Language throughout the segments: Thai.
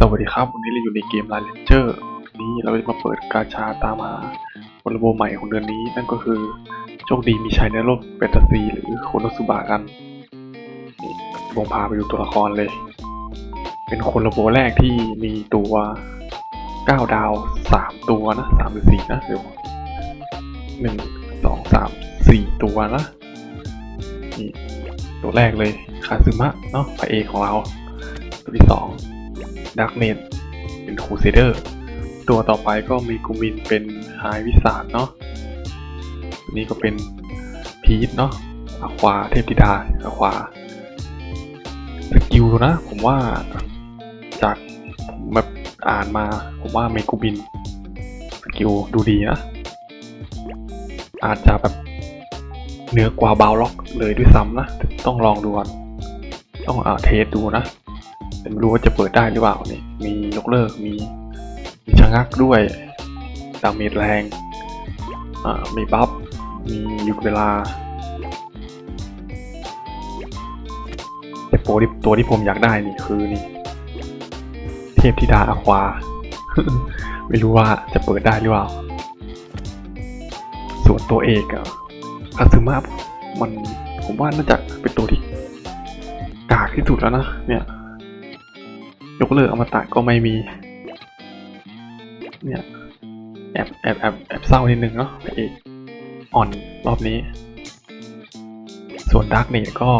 สวัสดีครับ วันนี้เราอยู่ในเกม l า n เจอร์นี้เราจะมาเปิดกาชาตามหาบอลโบใหม่ของเดือนนี้ นั่นก็คือโชคดีมีชัยในโลกเบตาซีหรือโคโนสุบะกันนี่ผมพาไปดูตัวละครเลย เป็นคนโลโบแรกที่มีตัวเก้าดาวสามตัวนะสามหรือสี่นะเดี๋ยวหนึ่งสองสามสี่ตัวนะนี่ตัวแรกเลยคาซึมะเนาะพระเอกของเรา ตัวที่สอง ดักเนตเป็นครูเซเดอร์ ตัวต่อไปก็มีกูมินเป็นไฮวิสาดเนาะนี้ก็เป็นพีทเนาะอควาเทพธิดาอควาสกิลนะ ผมว่าจากผมแบบอ่านมา ผมว่าเมกูบินสกิลดูดีนะ อาจจะแบบเหนือกว่าบาวล็อกเลยด้วยซ้ำนะต่ต้องลองดูก่อนต้องอ่าเทสดูนะ แต่ไม่รู้ว่าจะเปิดได้หรือเปล่านี่มียกเลิกมีมีชะงักด้วยดาเมจแรงอ่ามีบัฟมีหยุดเวลาแต่โปรตัวที่ผมอยากได้นี่คือนี่ เทพธิดาอควา ไม่รู้ว่าจะเปิดได้หรือเปล่า ส่วนตัวเอกอะคาซึมะมันผมว่าน่าจะเป็นตัวที่กากที่สุดแล้วนะเนี่ย ยกเลิกอมตะก็ไม่มี เนี่ยแอบแอบแอบแอบเศร้านิดนึงเนาะพระเอกอ่อนรอบนี้ ส่วนดาร์กเนตก็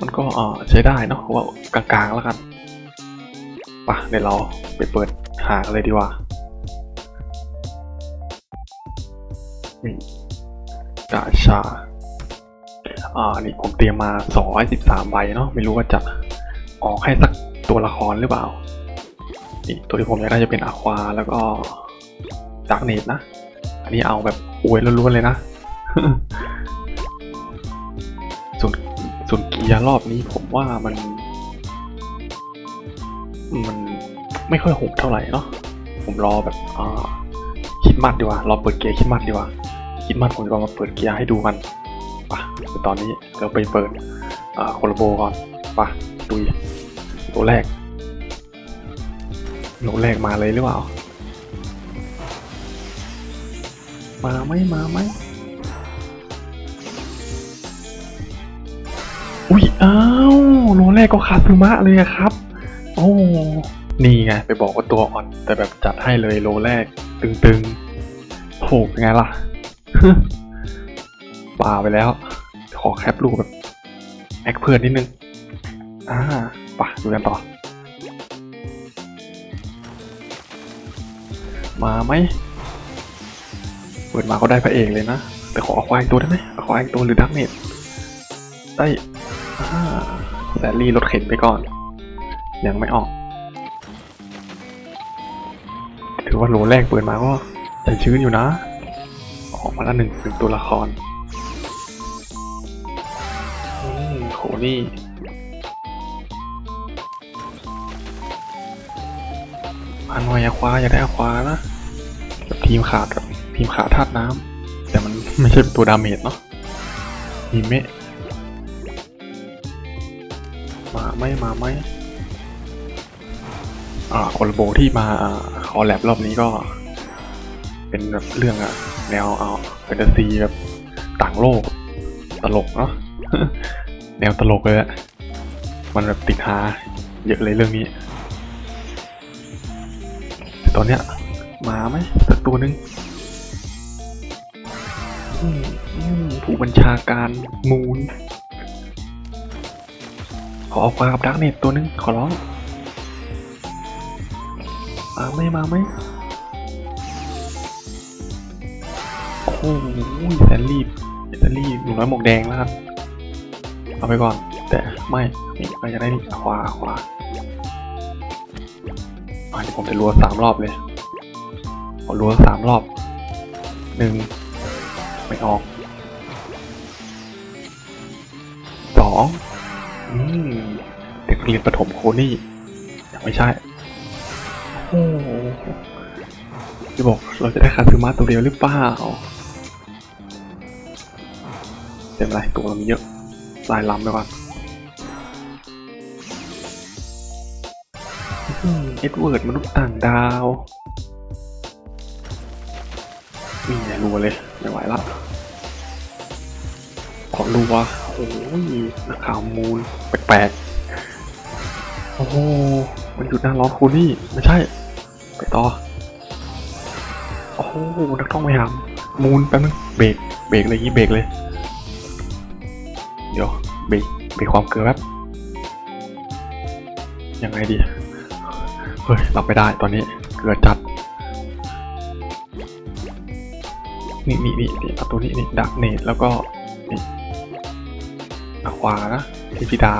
มันก็เออใช้ได้เนาะเพราะว่ากลางๆแล้วกันปะเดี๋ยวเราไปเปิดหาเลยดีกว่านี่กาชา อ่า นี่ผมเตรียมมา 213 ใบเนาะ ไม่รู้ว่าจะ ออกให้สักตัวละครหรือเปล่า นี่ตัวที่ผมอยากได้จะเป็นอะควาแล้วก็ดักเนตนะ อันนี้เอาแบบอวยล้วนๆเลยนะ ส่วนส่วนเกียร์รอบนี้ผมว่ามัน มันไม่ค่อยโหดเท่าไหร่เนาะ ผมรอแบบอ่าคิดมัดดีกว่า รอเปิดเกียร์คิดมัดดีกว่า คิดมัดผมจะมาเปิดเกียร์ให้ดูกันปะตอนนี้เราไปเปิดอ่าโคลโบก่อนปะ ดุยตัวแรกตัวแรกมาเลยหรือเปล่า มาไหมมาไหมอุ้ยอ้าวโลแรกก็คาซึมะเลยครับ โอ้นี่ไงไปบอกว่าตัวอ่อน แต่แบบจัดให้เลยโลแรก ตึงๆโหเป็นไงล่ะป่าไปแล้ว ขอแคปรูปแบบแอคเพื่อนนิดนึง อ่าปะดูกันต่อ มาไหมเปิดมาก็ได้พระเอกเลยนะ แต่ขอควายตัวได้ไหมควายตัวหรือดักเนตได้อ่าแซลลี่รถเข็นไปก่อน ยังไม่ออก ถือว่าโหลแรกเปิดมาก็ใจชื้นอยู่นะ ออกมาล้วหนึ่งหนึ่งตัวละครอืมโหนี่ อันวายอะควาอยากได้อะควานะแบบทีมขาดแบบทีมขาดธาตุน้ำแต่มันไม่ใช่ตัวดาเมจเนาะมีเมะมาไหมมาไหมอ่าคนลโบที่มาอ่าคอแลบรอบนี้ก็ เป็นแบบเรื่องอะแนวเอาแฟนตาซีแบบต่างโลก ตลกเนาะแนวตลกเลยอะมันแบบติดฮาเยอะเลยเรื่องนี้ ตอนเนี้ยมาไหมสักตัวหนึ่งผู้บัญชาการมูน ขอเอาความดักเน็ตตัวหนึง ขอร้อง มาไหมมาไหมโอ้โหแซนลี่แซนลี่หนูน้อยหมวกแดงแล้วกันเอาไปก่อน แต่ไม่นี่จะได้นี่ขวาขวา เดี๋ยวผมจะรัวสามรอบเลยขอรัวสามรอบหนึ่งไม่ออกสองอืมเด็กเรียนประถมโคนี่ยังไม่ใช่โอ้จะบอกเราจะได้คาซึมะตัวเดียวหรือเปล่าเป็นไรตัวเรามีเยอะลายล้ำไปก่อน เอ็ดเวิร์ดมนุษย์ต่างดาวนี่ไงรัวเลย ไม่ไหวละขอรัวโอ้ยนักข่าวมูลแปลกๆ โอ้โหมันหยุดหน้าร้อนคูนี่ ไม่ใช่ ไปต่อ โอ้โหนักท่องพยายามมูลแป๊บนึงเบรกเบรกเลยยี่เบรกเลย เดี๋ยวเบรกเบรกความเกลือแป๊บยังไงดี ฮ้ยรับไม่ได้ตอนนี้เกลือจัด นี่นี่นี่นี่เอาตัวนี้นี่ดักเนตแล้วก็นี่เอาขวานะเทพิดา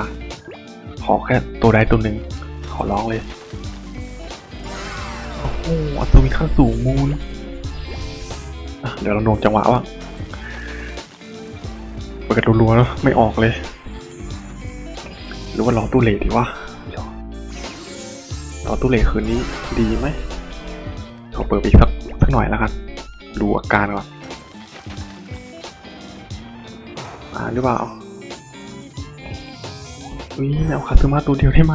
ขอแค่ตัวใดตัวหนึ่งขอร้องเลยโอ้โหอัศวินข้าสูงมูลเดี๋ยวเราโนงจังหวะว่างเปิดกระดูรัวๆแล้วไม่ออกเลย หรือว่ารอตู้เลทดีวะเดี๋ยว รอตู้เลทคืนนี้ดีไหมขอเปิดอีกสักสักหน่อยแล้วกันดูอาการก่อนมาหรือเปล่าอุ้ยไม่เอาคาซึมาตัวเดียวได้ไหม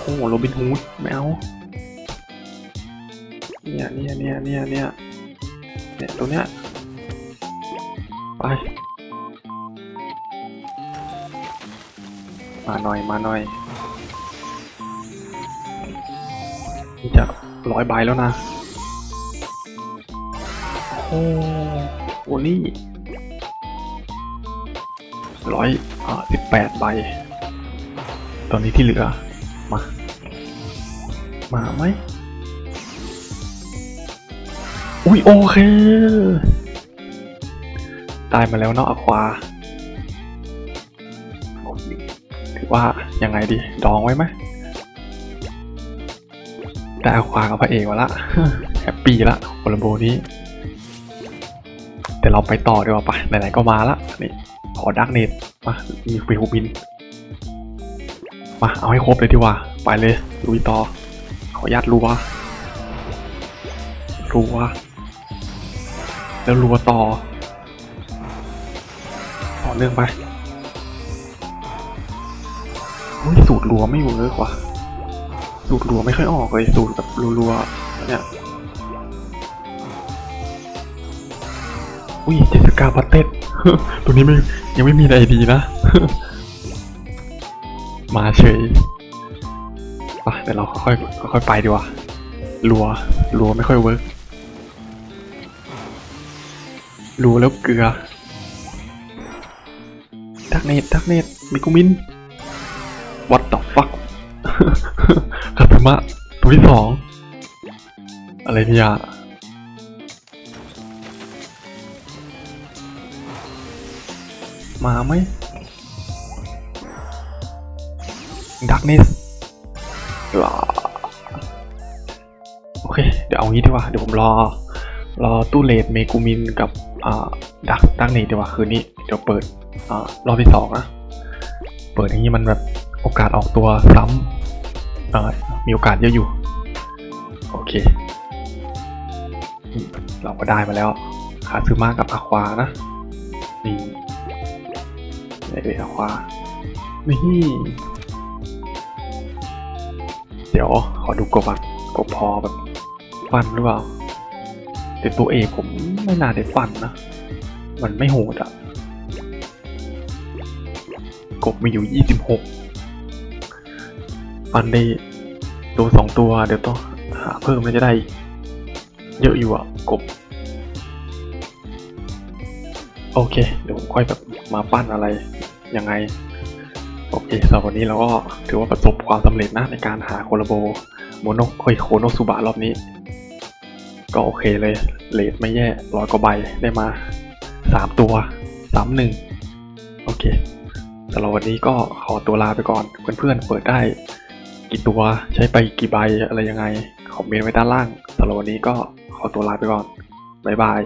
โอ้โหโรบินฮูดไม่เอาเนี่ยเนี่ยเนี่ยเนี่ยเนี่ยเนี่ยตัวเนี้ยไปมาหน่อยมาหน่อย นี่จะร้อยใบแล้วนะ โอ้โหนี่ร้อยอ่าสิบแปดใบ ตอนนี้ที่เหลือ มา มาไหม อุ้ยโอเค ตายมาแล้วเนาะอควาถือว่ายังไงดี ดองไว้ไหม ได้อควากับพระเอกมาละแฮปปี้ละโคลัมโบนี้ แต่เราไปต่อดีกว่าปะไหนๆก็มาละนี่ขอดักเนตมามีฟิวบิน มาเอาให้ครบเลยดีกว่า ไปเลยลุยต่อ ขออนุญาตรัวรัวแล้วรัวต่อ ต่อเนื่องไปสูตรรัวไม่เวิร์กว่ะ สูตรรัวไม่ค่อยออกเลยสูตรแบบรัวๆเนี่ยอุ้ยเจสสิก้าบัตเต็ดตัวนี้ไม่ยังไม่มีไอดีนะ มาเฉยไปเดี๋ยวเราค่อยค่อยไปดีกว่ารัวรัวไม่ค่อยเวิร์กรัวแล้วเกลือดักเนตดักเนตมิกุมิน what the fuck คาตามะตัวที่สอง อะไรเนี่ย มาไหมดักเนสโอเค เดี๋ยวเอางี้ดีกว่า เดี๋ยวผมรอ รอตู้เลดเมกูมินกับอ่าดักดักเนตดีกว่าคืนนี้ เดี๋ยวเปิดอ่ารอบที่สองนะ เปิดอย่างนี้มันแบบโอกาสออกตัวซ้ำ มีโอกาสเยอะอยู่ โอเค เราก็ได้มาแล้วคาซื้อมากับอาควานะ นี่ไอเอาควา นี่ เดี๋ยวขอดูกบอะกบพอแบบฟันหรือเปล่า แต่ตัวเอผมไม่น่าได้ฟันนะ มันไม่โหดอะ กบมีอยู่ 26 ปั้นได้ตัวสองตัวเดี๋ยวต้องหาเพิ่มแล้วจะได้ เยอะอยู่อะกบ โอเค เดี๋ยวผมค่อยแบบมาปั้นอะไรยังไง โอเคสำหรับวันนี้เราก็ถือว่าประสบความสำเร็จนะในการหาโคลโบโมโนโอยโคโนสุบะรอบนี้ ก็โอเคเลยเลทไม่แย่ร้อยกว่าใบได้มา 3 ตัว3 1โอเคสำหรับวันนี้ก็ขอตัวลาไปก่อน เพื่อนๆเปิดได้ กี่ตัวใช้ไปกี่ใบอะไรยังไง คอมเมนต์ไว้ด้านล่างสำหรับวันนี้ก็ขอตัวลาไปก่อน บ๊ายบาย